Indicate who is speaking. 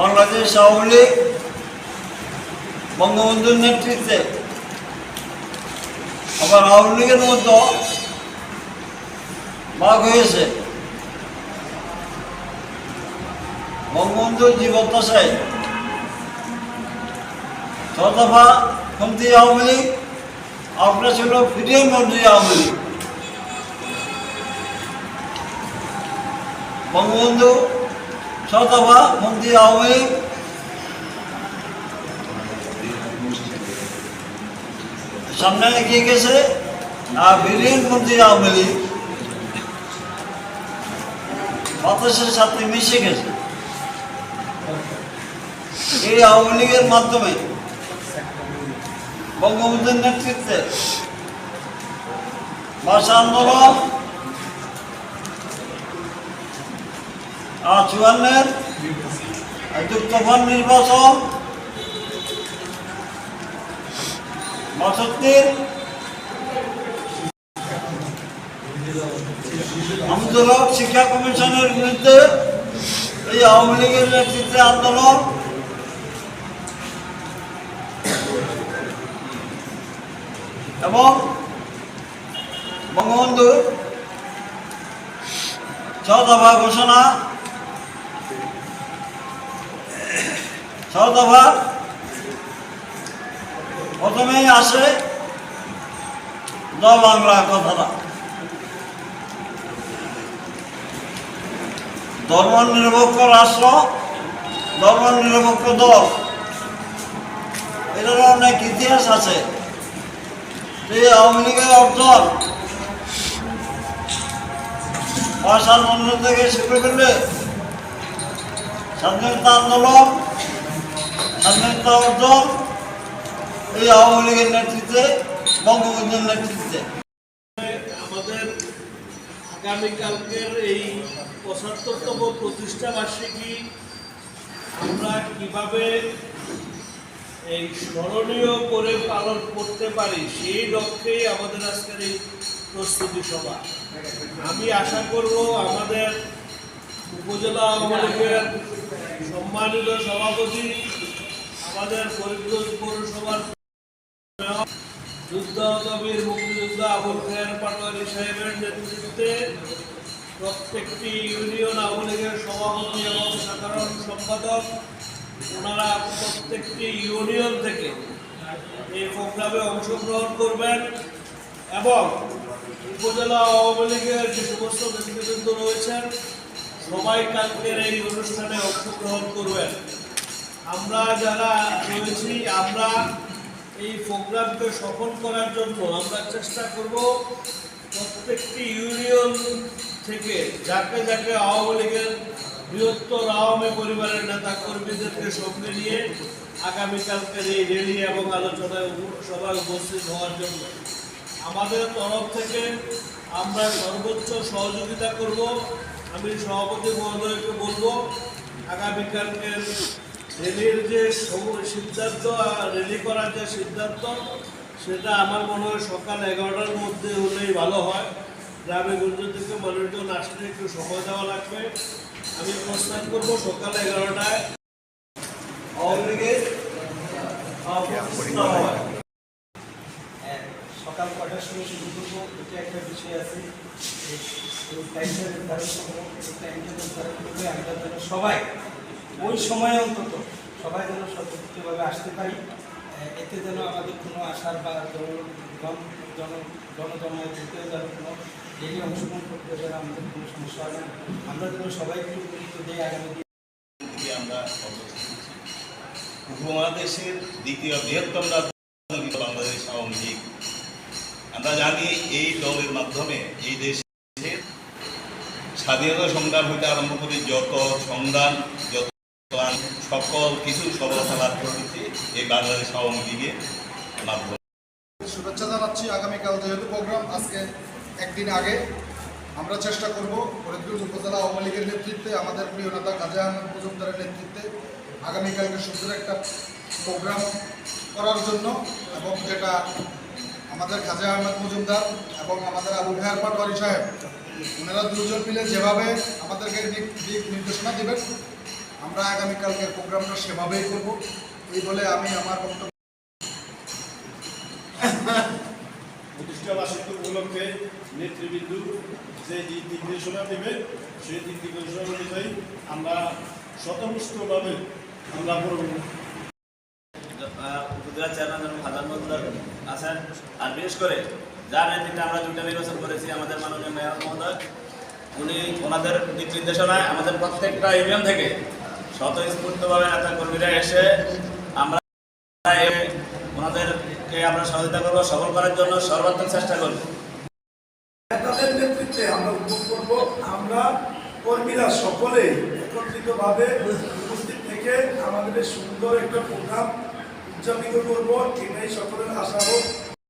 Speaker 1: বাংলাদেশ আওয়ামী লীগ বঙ্গবন্ধুর নেতৃত্বে আবার আওয়ামী লীগের মতো ভাগ হয়েছে। বঙ্গবন্ধুর জীবদ্দশায় ছদফা মন্ত্রী আওয়ামী লীগ, আপনার ছিল ফিরিয়ে মন্ত্রী আওয়ামী লীগ। বঙ্গবন্ধু ছদফা মন্ত্রী আওয়ামী। লীগ সামনে এগিয়ে গেছে। আর বিলিয়ন মন্ত্রী আওয়ামী লীগ। বাতাসের সাথে মিশে গেছে। এই আওয়ামী লীগের মাধ্যমে বঙ্গবন্ধুর নেতৃত্বে ভাষা আন্দোলন আর চুয়ান্নের যুক্তফান নির্বাচন বাষট্টির আমদুলক শিক্ষা কমিশনের বিরুদ্ধে এই আওয়ামী লীগের নেতৃত্বে আন্দোলন। এবং বঙ্গবন্ধু ছদফা ঘোষণা ছদফা প্রথমেই আসে জয় বাংলা কথাটা। ধর্ম নিরপেক্ষ রাষ্ট্র ধর্ম নিরপেক্ষ দল। এটার অনেক ইতিহাস আছে। এই আওয়ামী লীগের অর্জন মন্ত্র থেকে শুরু করলে স্বাধীনতা আন্দোলন এই আওয়ামী লীগের
Speaker 2: আমাদের আগামীকালকের এই পঁচাত্তরতম আমরা কীভাবে এই স্মরণীয় করে পালন করতে পারি, সেই লক্ষ্যেই আমাদের আজকের এই প্রস্তুতি সভা। আমি আশা করব আমাদের উপজেলা আওয়ামী লীগের সম্মানিত সভাপতি আমাদের ফরিদগঞ্জ পৌরসভার যুদ্ধকবির মুক্তিযোদ্ধা আবুল খায়ের পাটোয়ারি সাহেবের নেতৃত্বে প্রত্যেকটি ইউনিয়ন আওয়ামী লীগের সভাপতি এবং সাধারণ সম্পাদক, ওনারা প্রত্যেকটি ইউনিয়ন থেকে এই প্রোগ্রামে অংশগ্রহণ করবেন এবং উপজেলা আওয়ামী লীগের যে সমস্ত নেতৃবৃন্দ রয়েছেন, সবাই কালকের এই অনুষ্ঠানে অংশগ্রহণ করবেন। আমরা যারা রয়েছি, আমরা এই প্রোগ্রামকে সফল করার জন্য আমরা চেষ্টা করব প্রত্যেকটি ইউনিয়ন থেকে যাকে যাকে আওয়ামী লীগের বৃহত্তর আওয়ামী পরিবারের নেতা কর্মীদেরকে সঙ্গে নিয়ে আগামীকালকের এই রেলি এবং আলোচনায় সভায় উপস্থিত হওয়ার জন্য। আমাদের তরফ থেকে আমরা সর্বোচ্চ সহযোগিতা করব। আমি সভাপতি মহোদয়কে বলব, আগামীকালকের রেলির যে সিদ্ধান্ত রেলি করার যে সিদ্ধান্ত, সেটা আমার মনে হয় সকাল এগারোটার মধ্যে হলেই ভালো হয়। গ্রামে গঞ্জ থেকে মানুষজন আসলে একটু সময় দেওয়া লাগবে। আমি প্রস্তাব করব সকাল এগারোটায়।
Speaker 1: আওয়ামী লীগের হয়।
Speaker 3: সকাল কটার সময় শুরু করব? এটা একটা বিষয় আছে। টাইমটা নির্ধারণ করব টাইমটা নির্ধারণ করলে আমরা যেন সবাই ওই সময় অন্তত সবাই যেন সচেতনভাবে আসতে পারি। এতে যেন আমাদের কোনো আশার বা জন- জন- যেন কোনো ডেলি অংশগ্রহণ করতে যেন আমাদের কোনো সমস্যা হয় না। আমরা যেন সবাই একটু গুরুত্ব দিই আগামী দিনে।
Speaker 4: উপমহাদেশের দ্বিতীয় বৃহত্তম রাজনৈতিক দল বাংলাদেশ আওয়ামী লীগ। আমরা জানি এই দলের মাধ্যমে এই দেশের স্বাধীনতা সংগ্রাম হইতে আরম্ভ করে যত সংগ্রাম, যত সকল কিছু সফলতা লাভ করেছে এই বাংলাদেশ
Speaker 5: শুভেচ্ছা জানাচ্ছি আগামীকাল যেহেতু প্রোগ্রাম, আজকে একদিন আগে আমরা চেষ্টা করব ফরিদগঞ্জ উপজেলা আওয়ামী লীগের নেতৃত্বে, আমাদের প্রিয় নেতা কাজী আহমেদ মজুমদারের নেতৃত্বে আগামীকালকে সুন্দর একটা প্রোগ্রাম করার জন্য এবং যেটা আমাদের খাজা আহমেদ মজুমদার এবং আমাদের আবু ভাইয়ার পাটোয়ারি সাহেব, ওনারা দুজন মিলে যেভাবে আমাদেরকে দিক নির্দেশনা দেবেন আমরা আগামীকালকের প্রোগ্রামটা সেভাবেই করব। এই বলে আমি আমার বক্তব্য
Speaker 6: প্রতিষ্ঠা বার্ষিকী উপলক্ষে নেতৃবৃন্দ যে দিক নির্দেশনা দেবে সেই দিক নির্দেশনা অনুযায়ী আমরা শতপুষ্টভাবে আমরা পরবর্তী
Speaker 7: উপজেলা চেয়ারম্যান হাজার মজুদার আছেন আর বিশেষ করে যার নেতৃত্বে আমরা দুইটা নির্বাচন করেছি আমাদের মাননীয় মেয়র মহোদয়। উনি ওনাদের দিক নির্দেশনায় আমাদের প্রত্যেকটা ইউনিয়ন থেকে স্বতঃস্ফূর্তভাবে নেতা কর্মীরা এসে আমরা ওনাদেরকে আমরা সহযোগিতা করব, সফল করার জন্য সর্বাত্মক চেষ্টা করব।
Speaker 8: তাদের নেতৃত্বে আমরা উদ্যোগ করব। আমরা কর্মীরা সকলে একত্রিতভাবে উপস্থিত থেকে আমাদের সুন্দর একটা প্রোগ্রাম উদযাপিত করব। এটাই সকলের আশা হোক।